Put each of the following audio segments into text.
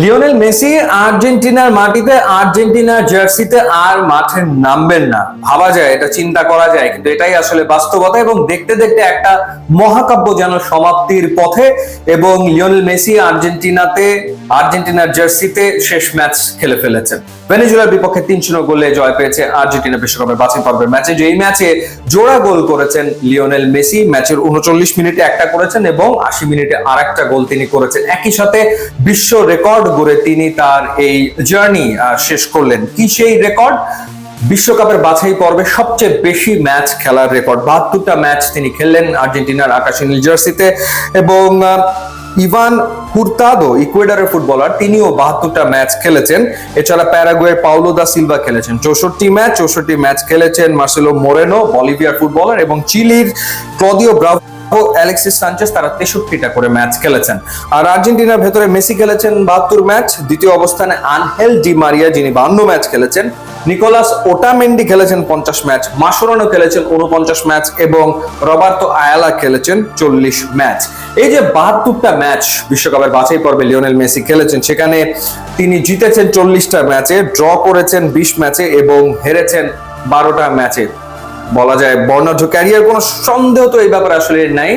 Lionel Messi আর্জেন্টিনার মাটিতে, আর্জেন্টিনার জার্সিতে আর মাঠে নামবেন না। ভাবা যায়, এটা চিন্তা করা যায়, কিন্তু এটাই আসলে বাস্তবতা এবং দেখতে দেখতে একটা মহাকাব্য যেন সমাপ্তির পথে এবং লিওনেল মেসি আর্জেন্টিনাতে, আর্জেন্টিনার জার্সিতে শেষ ম্যাচ খেলে ফেলেছেন। ভেনেজুয়েলার বিপক্ষে তিন শূন্য গোলে জয় পেয়েছে আর্জেন্টিনা বিশ্বকাপের বাছাই পর্বের ম্যাচে। যেই ম্যাচে জোড়া গোল করেছেন লিওনেল মেসি, ম্যাচের উনচল্লিশ মিনিটে একটা করেছেন এবং আশি মিনিটে আর গোল তিনি করেছেন। একই সাথে বিশ্ব রেকর্ড গড়ে তিনি তার এই জার্নি শেষ করলেন। কি সেই রেকর্ড? বিশ্বকাপের বাছাই পর্বে সবচেয়ে বেশি ম্যাচ খেলার রেকর্ড। বাহাত্তরটা ম্যাচ তিনি খেললেন আর্জেন্টিনার আকাশী নীল জার্সিতে এবং ইভান হুরতাদো ইকুয়েডারের ফুটবলার, তিনিও বাহাত্তরটা ম্যাচ খেলেছেন। এছাড়া প্যারাগুয়ের পাউলো দা সিলভা খেলেছেন। চৌষট্টি ম্যাচ চৌষট্টি ম্যাচ খেলেছেন মার্সেলো মোরেনো, বলিভিয়ার ফুটবলার এবং চিলির ক্লদিও ব্রাভো অ্যালেক্সিস সানচেস তারা তেষট্টিটা করে ম্যাচ খেলেছেন। আর আর্জেন্টিনার ভেতরে মেসি খেলেছেন বাহাত্তর ম্যাচ, দ্বিতীয় অবস্থানে আনহেল ডি মারিয়া, যিনি বান্ন ম্যাচ খেলেছেন। নিকোলাস ওটামেন্ডি খেলেছেন পঞ্চাশ ম্যাচ, মাসোরানো খেলেছেন উনপঞ্চাশ ম্যাচ এবং রবার্তো আয়ালা খেলেছেন চল্লিশ ম্যাচ। এই যে বাহাত্তরটা ম্যাচ বিশ্বকাপের বাছাই পর্বে লিওনেল মেসি খেলেছেন, সেখানে তিনি জিতেছেন চল্লিশটা ম্যাচে, ড্র করেছেন বিশ ম্যাচে এবং হেরেছেন বারোটা ম্যাচে। বলা যায় বর্ণাঢ্য ক্যারিয়ার কোনো সন্দেহ তো এই ব্যাপারে আসলে নাই।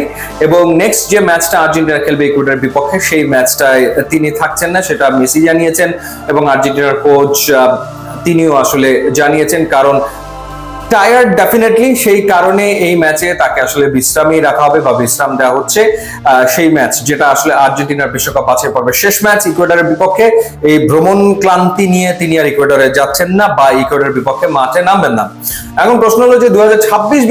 এবং নেক্সট যে ম্যাচটা আর্জেন্টিনা খেলবে ইকুয়েডার বিপক্ষে, সেই ম্যাচটায় তিনি থাকছেন না, সেটা মেসি জানিয়েছেন। এবং আর্জেন্টিনার কোচ তিনিও আসলে জানিয়েছেন, কারণ টায়ার্ড ডেফিনেটলি সেই কারণে এই ম্যাচে তাকে আসলে বিশ্রামই রাখা হবে বা বিশ্রাম দেওয়া হচ্ছে সেই ম্যাচ যেটা আসলে আর্জেন্টিনার বিশ্বকাপ বাছাই পর্বে শেষ ম্যাচ ইকুয়েডারের বিপক্ষে। এই ভ্রমণ ক্লান্তি নিয়ে তিনি আর ইকুয়েডারে যাচ্ছেন না বা ইকুয়েডারের বিপক্ষে মাঠে নামবেন না। এখন প্রশ্ন হলো যে দু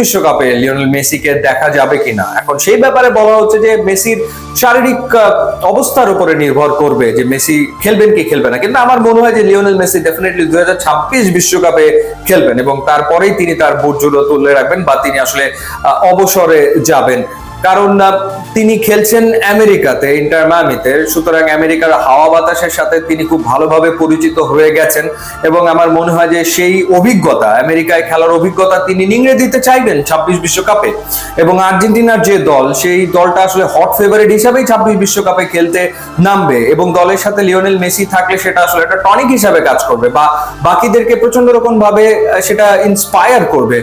বিশ্বকাপে লিওনেল মেসিকে দেখা যাবে কিনা? এখন সেই ব্যাপারে বলা হচ্ছে যে মেসির শারীরিক অবস্থার উপরে নির্ভর করবে যে মেসি খেলবেন কি খেলবে না। কিন্তু আমার মনে হয় যে লিওনেল মেসি ডেফিনেটলি দু বিশ্বকাপে খেলবেন এবং তারপরেই তিনি তার বুটজুলো তুলে রাখবেন বা তিনি আসলে অবসরে যাবেন। কারণ তিনি খেলছেন আমেরিকাতে, ইন্টার মামিতে। সুতরাং আমেরিকার হাওয়া বাতাসের সাথে তিনি খুব ভালোভাবে পরিচিত হয়ে গেছেন এবং আমার মনে হয় যে সেই অভিজ্ঞতা, আমেরিকায় খেলার অভিজ্ঞতা তিনি নিংড়ে দিতে চাইবেন ছাব্বিশ বিশ্বকাপে। এবং আর্জেন্টিনার যে দল, সেই দলটা আসলে হট ফেভারিট হিসাবেই ছাব্বিশ বিশ্বকাপে খেলতে নামবে এবং দলের সাথে লিওনেল মেসি থাকলে সেটা আসলে একটা টনিক হিসাবে কাজ করবে বা বাকিদেরকে প্রচণ্ড রকম ভাবে সেটা ইন্সপায়ার করবে।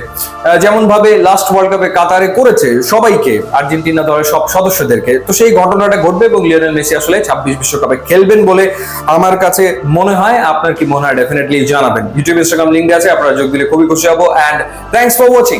যেমন ভাবে লাস্ট ওয়ার্ল্ড কাপে কাতারে করেছে সবাইকে, আর্জেন্টিনা দলের সব সদস্যদেরকে। তো সেই ঘটনাটা ঘটবে এবং লিওনেল মেসি আসলে ছাব্বিশ বিশ্বকাপে খেলবেন বলে আমার কাছে মনে হয়। আপনার কি মনে হয়? ডেফিনেটলি জানাবেন। ইউটিউব ইনস্টাগ্রাম লিঙ্ক আছে, আপনারা যোগ দিলে খুবই খুশি হব। And thanks for watching